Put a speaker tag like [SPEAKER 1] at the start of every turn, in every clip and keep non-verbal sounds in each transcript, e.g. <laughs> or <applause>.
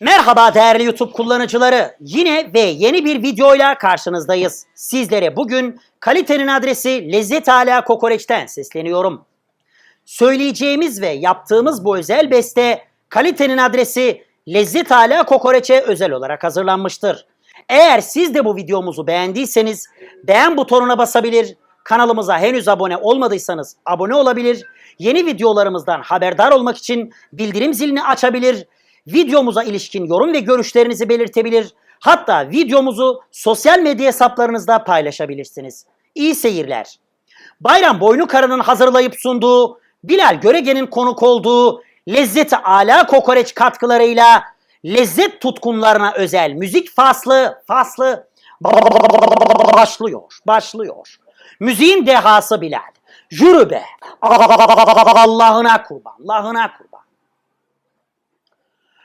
[SPEAKER 1] Merhaba değerli YouTube kullanıcıları. Yine ve yeni bir videoyla karşınızdayız. Sizlere bugün kalitenin adresi Lezzet Ala Kokoreç'ten sesleniyorum. Söyleyeceğimiz ve yaptığımız bu özel beste kalitenin adresi Lezzet Ala Kokoreç'e özel olarak hazırlanmıştır. Eğer siz de bu videomuzu beğendiyseniz beğen butonuna basabilir, kanalımıza henüz abone olmadıysanız abone olabilir, yeni videolarımızdan haberdar olmak için bildirim zilini açabilir, videomuza ilişkin yorum ve görüşlerinizi belirtebilir, hatta videomuzu sosyal medya hesaplarınızda paylaşabilirsiniz. İyi seyirler. Bayram Boynukarı'nın hazırlayıp sunduğu, Bilal Görege'nin konuk olduğu lezzeti ala kokoreç katkılarıyla lezzet tutkunlarına özel müzik faslı faslı başlıyor, başlıyor. Müziğin dehası Bilal. Yürü be. Allah'ına kurban, Allah'ına kurban.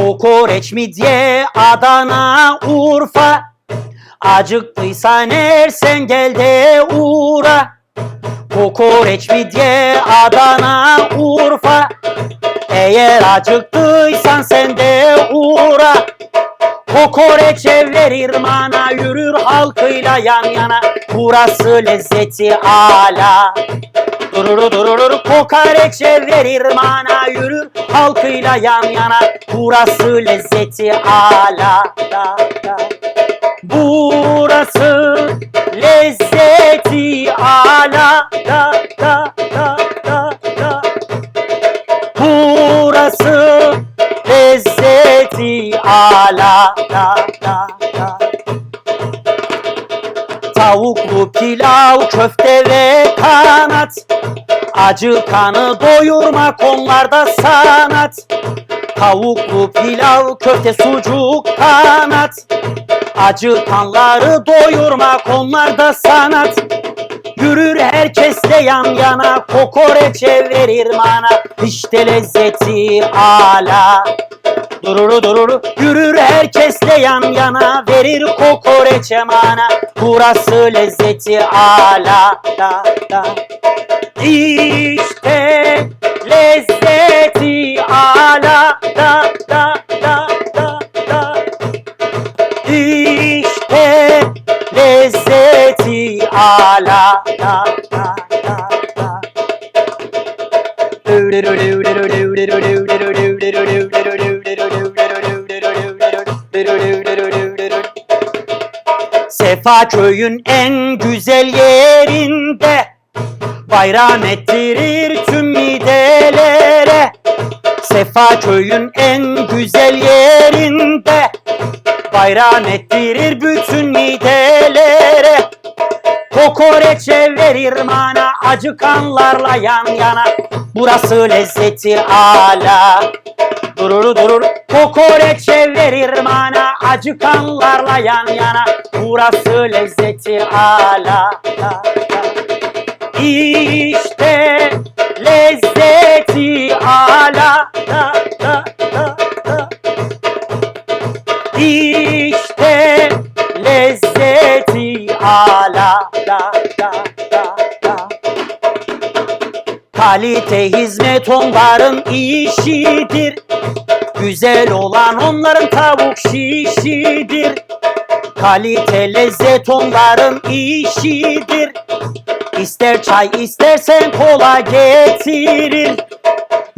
[SPEAKER 1] Kokoreç, midye, Adana, Urfa. Acıktıysan eğer sen gel de uğra. Kokoreç, midye, Adana, Urfa. Eğer acıktıysan sen de uğra. Kokoreç evler irmana yürür halkıyla yan yana. Burası lezzeti ala Dururu dururur kokoreç evler irmana yürür halkıyla yan yana Burası lezzeti ala da, da. Burası lezzeti ala da, da, da, da, da. Burası lezzeti ala da, da, da. Tavuklu pilav, köfte ve kanat Acı kanı doyurmak onlarda sanat. Tavuklu pilav, köfte, sucuk, kanat. Acı kanları doyurmak onlarda sanat. Yürür herkesle yan yana Kokoreç verir mana İşte lezzeti ala Dururu dururu. Yürür herkesle yan yana Verir kokoreç mana Burası lezzeti ala da, da. İşte lezzeti ala da, da, da, da, da. İşte lezzeti ala da, da, da, da. Sefa köyün en güzel yerinde Bayram ettirir tüm midelere. Sefa köyün en güzel yerinde. Bayram ettirir bütün midelere. Kokoreçe verir mana acı kanlarla yan yana. Burası lezzeti ala. Durur durur. Kokoreçe verir mana acı kanlarla yan yana. Burası lezzeti ala. İşte lezzeti ala da, da, da, da. İşte lezzeti ala da, da, da, da. Kalite hizmet onların işidir Güzel olan onların tavuk şişidir Kalite lezzet onların işidir İster çay istersen kola getirir.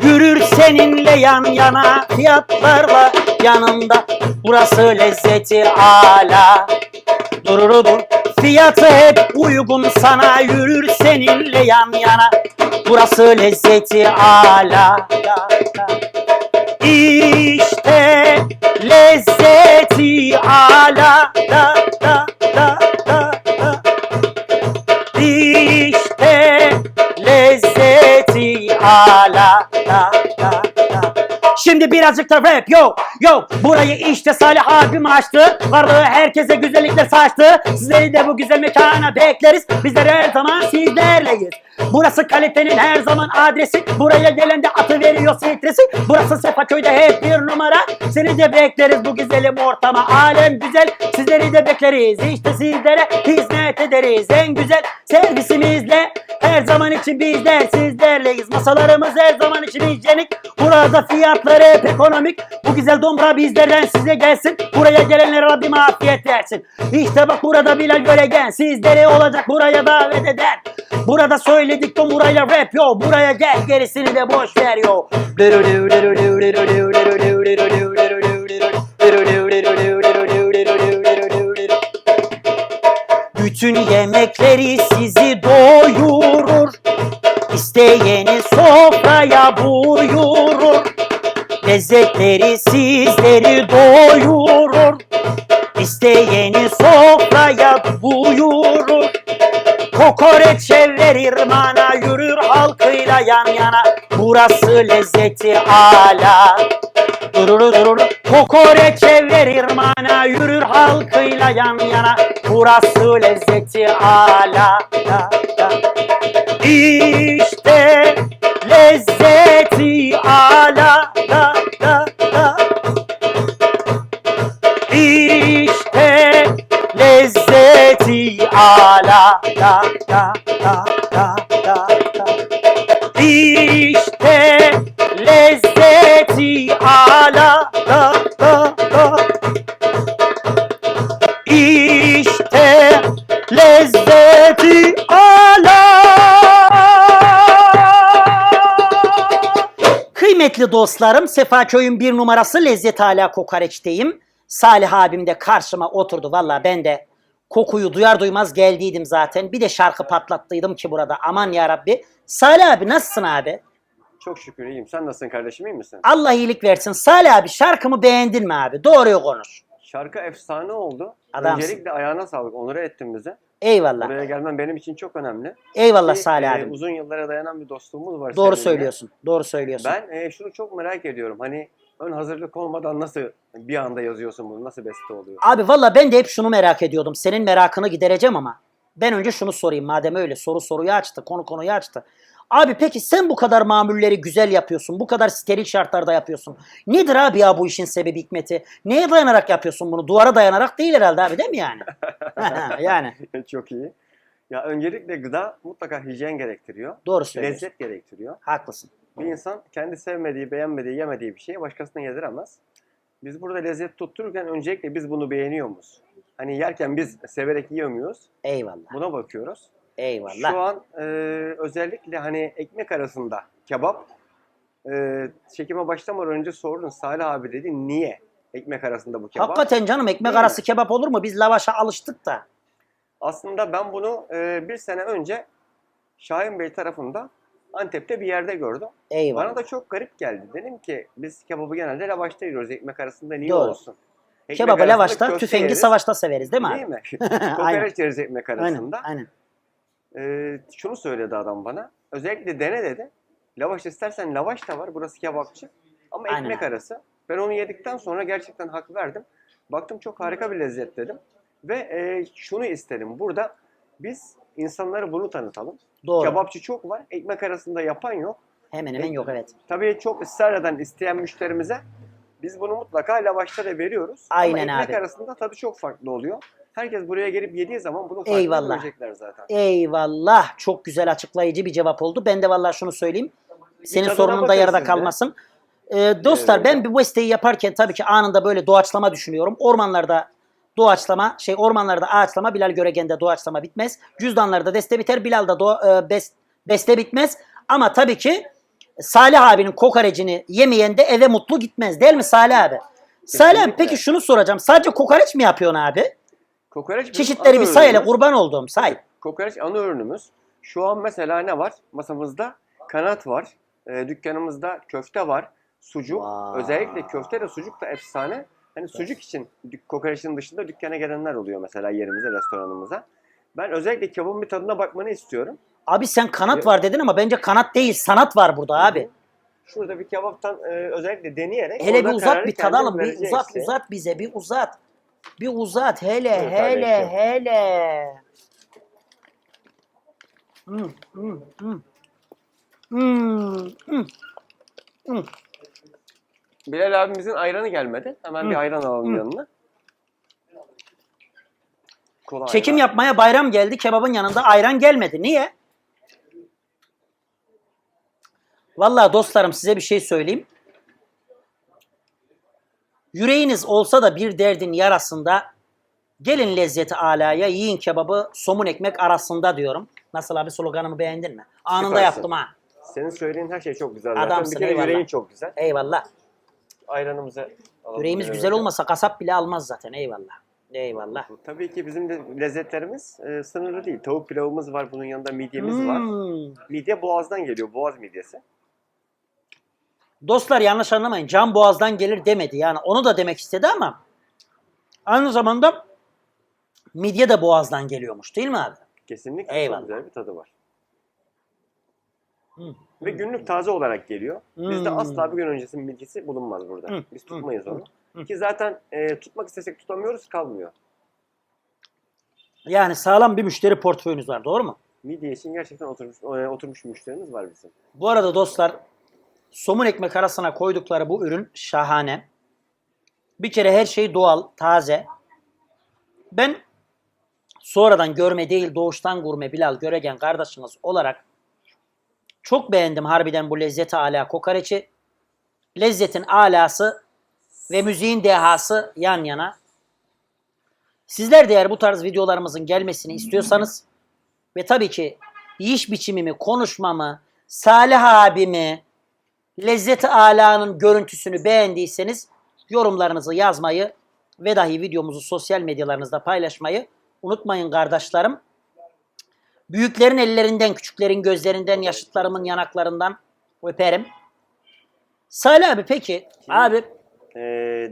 [SPEAKER 1] Yürür seninle yan yana fiyatlarla. Yanında Burası lezzeti ala. Dururu dur Fiyatı hep uygun sana. Yürür seninle yan yana Burası lezzeti ala. İşte lezzeti ala. Da da da da. Lezzeti ala da da da. Şimdi birazcık da rap yo yo. Burayı işte Salih abim açtı. Varlığı herkese güzellikler saçtı. Sizleri de bu güzel mekana bekleriz. Bizler her zaman sizlerleyiz. Burası kalitenin her zaman adresi. Buraya gelen de atı veriyor stresi. Burası Sefaköy'de hep bir numara. Seni de bekleriz bu güzelim ortama. Alem güzel. Sizleri de bekleriz. İşte sizlere hizmet ederiz. En güzel servisimizle her zaman için bizler sizlerleyiz. Masalarımız her zaman için hijyenik. Burada fiyatları hep ekonomik Bu güzel dombra bizlerden size gelsin. Buraya gelenlere Rabbim afiyet versin. İşte bak burada Bilal Göregen Sizleri olacak buraya davet eder. Burada söyledik de buraya rap yo Buraya gel gerisini de boş ver yo. Bütün yemekleri sizi doyurur. İsteyeni sofraya buyurur Lezzetleri sizleri doyurur. İsteyeni sofraya buyurur. Kokoreç verir mana yürür halkıyla yan yana. Burası lezzeti ala. Dururu dururu. Kokoreç verir mana yürür halkıyla yan yana. Burası lezzeti ala. İşte lezzeti ala da, da, da. İşte lezzeti ala da da da da da da. Lezzeti ala da Kıymetli dostlarım, Sefaköy'ün bir numarası Lezzet Ala Kokoreç'teyim. Salih abim de karşıma oturdu. Valla ben de kokuyu duyar duymaz geldiydim zaten. Bir de şarkı patlattıydım ki burada. Aman ya Rabbi. Salih abi nasılsın abi?
[SPEAKER 2] Çok şükür iyiyim. Sen nasılsın kardeşim iyi misin?
[SPEAKER 1] Allah iyilik versin. Salih abi şarkımı beğendin mi abi? Doğruyu konuş.
[SPEAKER 2] Şarkı efsane oldu.
[SPEAKER 1] Adamsın.
[SPEAKER 2] Öncelikle ayağına sağlık. Onur ettin bizi.
[SPEAKER 1] Eyvallah.
[SPEAKER 2] Buraya gelmen benim için çok önemli.
[SPEAKER 1] Eyvallah
[SPEAKER 2] Ki,
[SPEAKER 1] Salih
[SPEAKER 2] e,
[SPEAKER 1] abim.
[SPEAKER 2] uzun yıllara dayanan bir dostluğumuz var.
[SPEAKER 1] Doğru
[SPEAKER 2] seninle.
[SPEAKER 1] söylüyorsun. Doğru söylüyorsun.
[SPEAKER 2] Ben e, şunu çok merak ediyorum. Hani ön hazırlık olmadan nasıl bir anda yazıyorsun bunu? Nasıl beste oluyor?
[SPEAKER 1] Abi valla ben de hep şunu merak ediyordum. Senin merakını gidereceğim ama ben önce şunu sorayım madem öyle soru soruyu açtı, konu konuyu açtı. Abi peki sen bu kadar mamulleri güzel yapıyorsun, bu kadar steril şartlarda yapıyorsun. Nedir abi ya bu işin sebebi hikmeti? Neye dayanarak yapıyorsun bunu? Duvara dayanarak değil herhalde abi değil mi yani? <laughs> yani <laughs>
[SPEAKER 2] çok iyi. Ya öncelikle gıda mutlaka hijyen gerektiriyor.
[SPEAKER 1] doğru söylüyorsun.
[SPEAKER 2] Lezzet gerektiriyor.
[SPEAKER 1] Haklısın.
[SPEAKER 2] Bir insan kendi sevmediği, beğenmediği, yemediği bir şeyi başkasına yediremez. Biz burada lezzet tuttururken öncelikle biz bunu beğeniyor muyuz? Hani yerken biz severek yiyor muyuz?
[SPEAKER 1] Eyvallah.
[SPEAKER 2] Buna bakıyoruz.
[SPEAKER 1] Eyvallah.
[SPEAKER 2] Şu an e, özellikle hani ekmek arasında kebap e, çekime başlamadan önce sordun Salih abi dedi niye ekmek arasında bu kebap?
[SPEAKER 1] Hakikaten canım ekmek
[SPEAKER 2] Değil mi?
[SPEAKER 1] arası kebap olur mu? Biz lavaşa alıştık da.
[SPEAKER 2] Aslında ben bunu e, bir sene önce Şahin Bey tarafında Antep'te bir yerde gördüm.
[SPEAKER 1] Eyvallah.
[SPEAKER 2] Bana da çok garip geldi. Dedim ki biz kebabı genelde lavaşta yiyoruz. Ekmek arasında niye
[SPEAKER 1] Doğru.
[SPEAKER 2] olsun? Ekmek
[SPEAKER 1] Kebabı
[SPEAKER 2] arasında
[SPEAKER 1] lavaşta, tüfengi
[SPEAKER 2] yeriz.
[SPEAKER 1] savaşta severiz değil mi?
[SPEAKER 2] Değil mi? <laughs>
[SPEAKER 1] aynen.
[SPEAKER 2] Kokoreç yeriz ekmek
[SPEAKER 1] Aynen.
[SPEAKER 2] arasında.
[SPEAKER 1] Aynen.
[SPEAKER 2] Ee, şunu söyledi adam bana. Özellikle dene dedi. Lavaş istersen lavaş da var. Burası kebapçı. Ama
[SPEAKER 1] Aynen
[SPEAKER 2] ekmek arası. Ben onu yedikten sonra gerçekten hak verdim. Baktım çok harika bir lezzet dedim. Ve e, şunu istedim. Burada biz insanlara bunu tanıtalım.
[SPEAKER 1] Doğru.
[SPEAKER 2] Kebapçı çok var. Ekmek arasında yapan yok.
[SPEAKER 1] Hemen hemen yok evet.
[SPEAKER 2] Tabii çok ısrar eden, isteyen müşterimize biz bunu mutlaka lavaşta da veriyoruz.
[SPEAKER 1] Aynen
[SPEAKER 2] Ama ekmek
[SPEAKER 1] abi.
[SPEAKER 2] arasında tadı çok farklı oluyor. Herkes buraya gelip yediği zaman bunu farklı
[SPEAKER 1] Eyvallah.
[SPEAKER 2] görecekler zaten.
[SPEAKER 1] Eyvallah. Çok güzel açıklayıcı bir cevap oldu. Ben de vallahi şunu söyleyeyim. Senin
[SPEAKER 2] tadına
[SPEAKER 1] sorunun da
[SPEAKER 2] bakın
[SPEAKER 1] yarıda
[SPEAKER 2] de.
[SPEAKER 1] kalmasın. Ee, dostlar
[SPEAKER 2] Evet.
[SPEAKER 1] ben bir besteyi yaparken tabii ki anında böyle doğaçlama düşünüyorum. Ormanlarda doğaçlama, şey ormanlarda ağaçlama, Bilal Göregen'de doğaçlama bitmez. Cüzdanlarda deste biter, Bilal'da doğa- e, bes- beste bitmez. Ama tabii ki Salih abinin kokorecini yemeyen de eve mutlu gitmez değil mi Salih abi? Salih abi
[SPEAKER 2] Kesinlikle.
[SPEAKER 1] peki şunu soracağım. Sadece kokoreç mi yapıyorsun abi?
[SPEAKER 2] Kokoreç
[SPEAKER 1] Çeşitleri bir say hele kurban olduğum say.
[SPEAKER 2] Kokoreç ana ürünümüz. Şu an mesela ne var? Masamızda kanat var. E, dükkanımızda köfte var. Sucuk.
[SPEAKER 1] Vay.
[SPEAKER 2] Özellikle köfte de sucuk da efsane. Hani sucuk için dük- kokoreçin dışında dükkana gelenler oluyor mesela yerimize, restoranımıza. Ben özellikle kebabın bir tadına bakmanı istiyorum.
[SPEAKER 1] Abi sen kanat var dedin ama bence kanat değil sanat var burada abi.
[SPEAKER 2] Şurada bir kebaptan e, özellikle deneyerek
[SPEAKER 1] Hele
[SPEAKER 2] orada
[SPEAKER 1] bir uzat
[SPEAKER 2] kararı
[SPEAKER 1] bir
[SPEAKER 2] kendin
[SPEAKER 1] tadalım. Bir
[SPEAKER 2] vereceksin.
[SPEAKER 1] uzat uzat bize bir uzat. Bir uzat hele
[SPEAKER 2] Buyur
[SPEAKER 1] hele
[SPEAKER 2] kardeşim.
[SPEAKER 1] hele. Hmm, hmm, hmm. Hmm, hmm. Hmm.
[SPEAKER 2] Bilal abimizin ayranı gelmedi. Hemen bir
[SPEAKER 1] Hı.
[SPEAKER 2] ayran alalım
[SPEAKER 1] Hı.
[SPEAKER 2] yanına. Kola
[SPEAKER 1] Çekim
[SPEAKER 2] ayran.
[SPEAKER 1] yapmaya bayram geldi. Kebabın yanında ayran gelmedi. Niye? Vallahi dostlarım size bir şey söyleyeyim. Yüreğiniz olsa da bir derdin yarasında gelin lezzeti alaya yiyin kebabı somun ekmek arasında diyorum. Nasıl abi sloganımı beğendin mi? Anında
[SPEAKER 2] Süpersin.
[SPEAKER 1] yaptım ha.
[SPEAKER 2] Senin söylediğin her şey çok güzel. zaten.
[SPEAKER 1] Adamsın,
[SPEAKER 2] bir kere
[SPEAKER 1] eyvallah.
[SPEAKER 2] yüreğin çok güzel.
[SPEAKER 1] Eyvallah.
[SPEAKER 2] Ayranımızı alalım.
[SPEAKER 1] Yüreğimiz güzel
[SPEAKER 2] hocam.
[SPEAKER 1] olmasa kasap bile almaz zaten. Eyvallah. Eyvallah.
[SPEAKER 2] Tabii ki bizim de lezzetlerimiz e, sınırlı değil. Tavuk pilavımız var, bunun yanında midyemiz var.
[SPEAKER 1] Hmm.
[SPEAKER 2] Midye boğazdan geliyor, boğaz midyesi.
[SPEAKER 1] Dostlar yanlış anlamayın. Can boğazdan gelir demedi. Yani onu da demek istedi ama aynı zamanda midye de boğazdan geliyormuş değil mi abi?
[SPEAKER 2] Kesinlikle
[SPEAKER 1] Eyvallah.
[SPEAKER 2] çok güzel bir tadı var.
[SPEAKER 1] Hı.
[SPEAKER 2] Ve günlük taze olarak geliyor. Bizde
[SPEAKER 1] Hmm.
[SPEAKER 2] asla bir gün öncesinin midyesi bulunmaz burada.
[SPEAKER 1] Hı.
[SPEAKER 2] Biz tutmayız onu. Ki zaten e, tutmak istesek tutamıyoruz, kalmıyor.
[SPEAKER 1] Yani sağlam bir müşteri portföyünüz var doğru mu?
[SPEAKER 2] Midye için gerçekten oturmuş, e, oturmuş müşterimiz var bizim.
[SPEAKER 1] Bu arada dostlar somun ekmek arasına koydukları bu ürün şahane. Bir kere her şey doğal, taze. Ben sonradan görme değil doğuştan gurme Bilal Göregen kardeşiniz olarak çok beğendim harbiden bu lezzeti ala kokoreçi. Lezzetin alası ve müziğin dehası yan yana. Sizler de eğer bu tarz videolarımızın gelmesini istiyorsanız ve tabii ki yiyiş biçimimi, konuşmamı, Salih abimi, Lezzeti Ala'nın görüntüsünü beğendiyseniz yorumlarınızı yazmayı ve dahi videomuzu sosyal medyalarınızda paylaşmayı unutmayın kardeşlerim. Büyüklerin ellerinden, küçüklerin gözlerinden, yaşıtlarımın yanaklarından öperim. Salih abi peki,
[SPEAKER 2] Şimdi-
[SPEAKER 1] abi
[SPEAKER 2] E,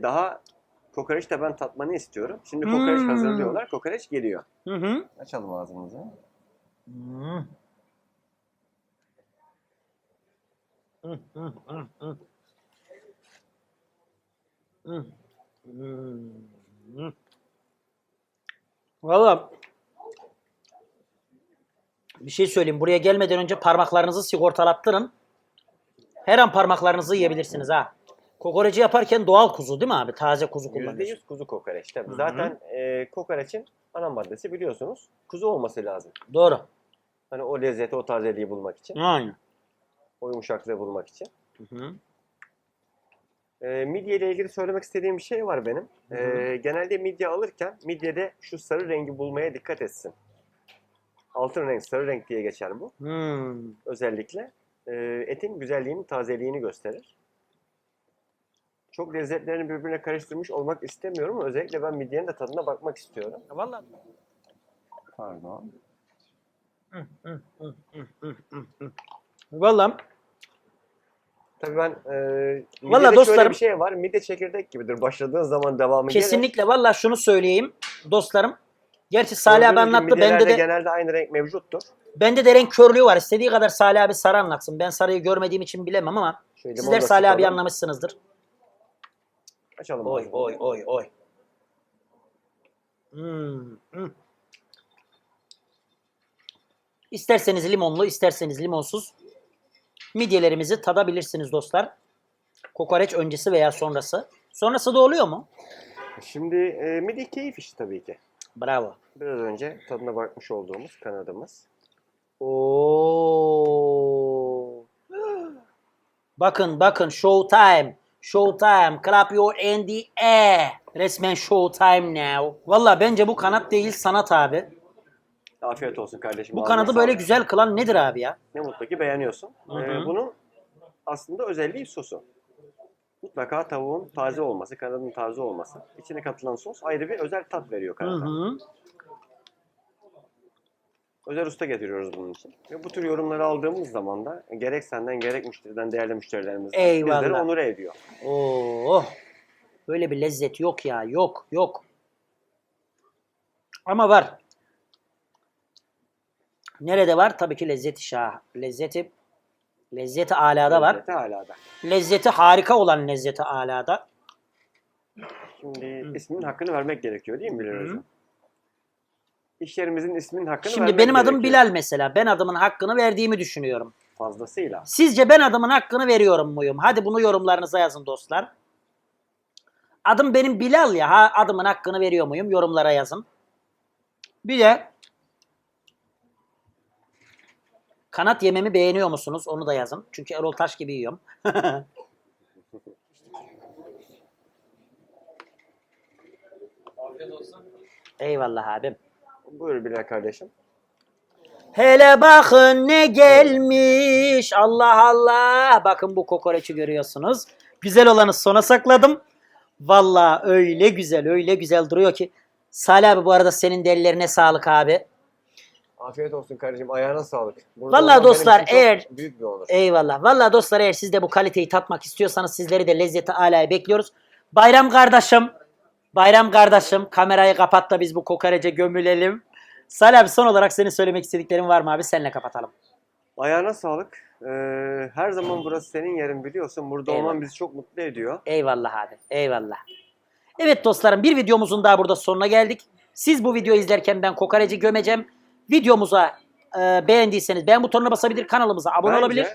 [SPEAKER 2] daha kokoreç de ben tatmanı istiyorum. Şimdi kokoreç
[SPEAKER 1] Hmm.
[SPEAKER 2] hazırlıyorlar, kokoreç geliyor.
[SPEAKER 1] hı hı.
[SPEAKER 2] Açalım ağzımızı.
[SPEAKER 1] Hmm. Hı, hı, hı, hı. Hı. Hı. Valla bir şey söyleyeyim. Buraya gelmeden önce parmaklarınızı sigortalattırın. Her an parmaklarınızı yiyebilirsiniz ha. Kokoreci yaparken doğal kuzu değil mi abi? Taze kuzu kullanıyorsun.
[SPEAKER 2] %100 kuzu kokoreç tabii. Zaten e, kokoreçin ana maddesi biliyorsunuz kuzu olması lazım.
[SPEAKER 1] Doğru.
[SPEAKER 2] Hani o lezzeti, o tazeliği bulmak için,
[SPEAKER 1] Aynen.
[SPEAKER 2] O yumuşaklığı bulmak için.
[SPEAKER 1] Hı hı.
[SPEAKER 2] E, midye ile ilgili söylemek istediğim bir şey var benim.
[SPEAKER 1] Hı
[SPEAKER 2] E, genelde midye alırken midyede şu sarı rengi bulmaya dikkat etsin. Altın renk, sarı renk diye geçer bu.
[SPEAKER 1] Hmm.
[SPEAKER 2] Özellikle e, etin güzelliğini, tazeliğini gösterir. Çok lezzetlerini birbirine karıştırmış olmak istemiyorum ama özellikle ben midyenin de tadına bakmak istiyorum.
[SPEAKER 1] Vallahi
[SPEAKER 2] Pardon.
[SPEAKER 1] Vallahi
[SPEAKER 2] Tabii ben e,
[SPEAKER 1] Vallahi
[SPEAKER 2] midyede şöyle
[SPEAKER 1] dostlarım-
[SPEAKER 2] bir şey var. Midye çekirdek gibidir. Başladığın zaman devamı gelir.
[SPEAKER 1] kesinlikle vallahi şunu söyleyeyim dostlarım. Gerçi Salih abi anlattı. Bende de
[SPEAKER 2] genelde aynı renk mevcuttur.
[SPEAKER 1] bende de renk körlüğü var. İstediği kadar Salih abi sarı anlatsın. Ben sarıyı görmediğim için bilemem ama
[SPEAKER 2] Şöyle
[SPEAKER 1] sizler
[SPEAKER 2] limonu da
[SPEAKER 1] Salih abi
[SPEAKER 2] sıkalım.
[SPEAKER 1] anlamışsınızdır.
[SPEAKER 2] Açalım.
[SPEAKER 1] Oy
[SPEAKER 2] ağzını.
[SPEAKER 1] oy oy oy. Hmm, hmm. İsterseniz limonlu, isterseniz limonsuz midyelerimizi tadabilirsiniz dostlar. Kokoreç öncesi veya sonrası. Sonrası da oluyor mu?
[SPEAKER 2] Şimdi e, midye keyif işi tabii ki.
[SPEAKER 1] Bravo.
[SPEAKER 2] Biraz önce tadına bakmış olduğumuz kanadımız.
[SPEAKER 1] Oo. Bakın bakın showtime. Showtime. Clap your hand the air. Resmen showtime now. Valla bence bu kanat değil sanat abi.
[SPEAKER 2] Afiyet olsun kardeşim.
[SPEAKER 1] Bu kanadı böyle güzel kılan nedir abi ya?
[SPEAKER 2] Ne mutlu ki beğeniyorsun.
[SPEAKER 1] Hı hı.
[SPEAKER 2] E, bunun aslında özelliği sosu. Mutlaka tavuğun taze olması, kanadın taze olması. İçine katılan sos ayrı bir özel tat veriyor
[SPEAKER 1] Hı
[SPEAKER 2] kanada.
[SPEAKER 1] hı.
[SPEAKER 2] Özel usta getiriyoruz bunun için. Ve bu tür yorumları aldığımız zaman da gerek senden gerek müşteriden değerli müşterilerimiz
[SPEAKER 1] Eyvallah.
[SPEAKER 2] bizleri onur ediyor.
[SPEAKER 1] Oh. Böyle bir lezzet yok ya. Yok yok. Ama var. Nerede var? Tabii ki lezzeti şah. Lezzeti lezzeti alada var.
[SPEAKER 2] Lezzeti hala da.
[SPEAKER 1] Lezzeti harika olan lezzeti alada.
[SPEAKER 2] Şimdi isminin hakkını vermek gerekiyor değil mi Bilal
[SPEAKER 1] Hı.
[SPEAKER 2] Hocam? İş yerimizin isminin hakkını
[SPEAKER 1] Şimdi
[SPEAKER 2] vermek
[SPEAKER 1] benim adım
[SPEAKER 2] gerekiyor.
[SPEAKER 1] Bilal mesela. Ben adımın hakkını verdiğimi düşünüyorum.
[SPEAKER 2] Fazlasıyla.
[SPEAKER 1] Sizce ben adımın hakkını veriyorum muyum? Hadi bunu yorumlarınıza yazın dostlar. Adım benim Bilal ya. Ha, adımın hakkını veriyor muyum? Yorumlara yazın. Bir de kanat yememi beğeniyor musunuz? Onu da yazın. Çünkü Erol Taş gibi yiyorum. <laughs> Eyvallah abim.
[SPEAKER 2] Buyur Bilal kardeşim.
[SPEAKER 1] Hele bakın ne gelmiş. Allah Allah. Bakın bu kokoreçi görüyorsunuz. Güzel olanı sona sakladım. Vallahi öyle güzel, öyle güzel duruyor ki. Salih abi bu arada senin de ellerine sağlık abi.
[SPEAKER 2] Afiyet olsun kardeşim. Ayağına sağlık. Burada
[SPEAKER 1] Vallahi dostlar, eğer-
[SPEAKER 2] büyük bir onur.
[SPEAKER 1] Eyvallah. Vallahi dostlar eğer siz de bu kaliteyi tatmak istiyorsanız sizleri de lezzeti alaya bekliyoruz. Bayram kardeşim, Bayram kardeşim kamerayı kapat da biz bu kokorece gömülelim. Salih abi son olarak senin söylemek istediklerin var mı abi? Seninle kapatalım.
[SPEAKER 2] Ayağına sağlık. Ee, her zaman burası senin yerin biliyorsun. Burada
[SPEAKER 1] Eyvallah.
[SPEAKER 2] olman bizi çok mutlu ediyor.
[SPEAKER 1] Eyvallah abi. Eyvallah. Evet dostlarım bir videomuzun daha burada sonuna geldik. Siz bu videoyu izlerken ben kokoreci gömeceğim. Videomuza e, beğendiyseniz beğen butonuna basabilir, kanalımıza abone
[SPEAKER 2] Bence,
[SPEAKER 1] olabilir.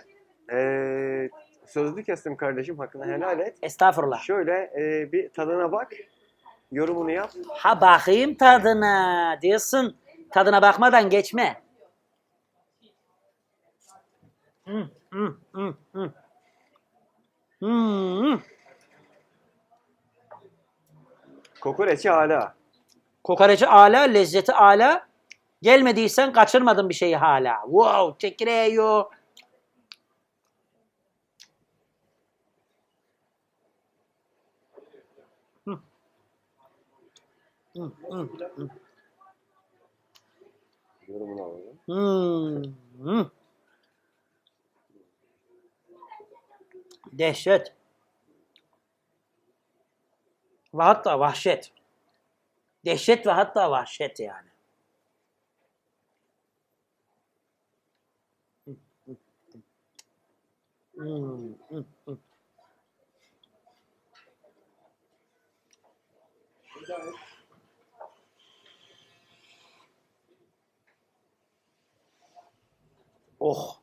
[SPEAKER 2] ee, sözlü kestim kardeşim. Hakkını helal et.
[SPEAKER 1] Estağfurullah.
[SPEAKER 2] Şöyle ee, bir tadına bak. Yorumunu yap.
[SPEAKER 1] Ha bakayım tadına diyorsun. Tadına bakmadan geçme. Hmm, hmm, hmm, hmm. Hmm.
[SPEAKER 2] Kokoreçi hala.
[SPEAKER 1] Kokoreci ala, lezzeti ala. Gelmediysen kaçırmadın bir şeyi hala. Wow, çekireyo. Hı, hı.
[SPEAKER 2] Yorumunu alalım.
[SPEAKER 1] Hmm, hı. Dehşet. Ve hatta vahşet. Dehşet ve hatta vahşet yani. Hmm, hmm, hmm. Oh.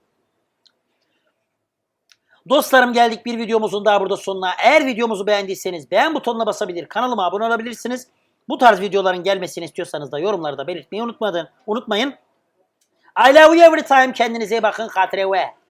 [SPEAKER 1] Dostlarım geldik bir videomuzun daha burada sonuna. Eğer videomuzu beğendiyseniz beğen butonuna basabilir, kanalıma abone olabilirsiniz. Bu tarz videoların gelmesini istiyorsanız da yorumlarda belirtmeyi unutmadın. Unutmayın. I love you every time. Kendinize iyi bakın. Katre ve.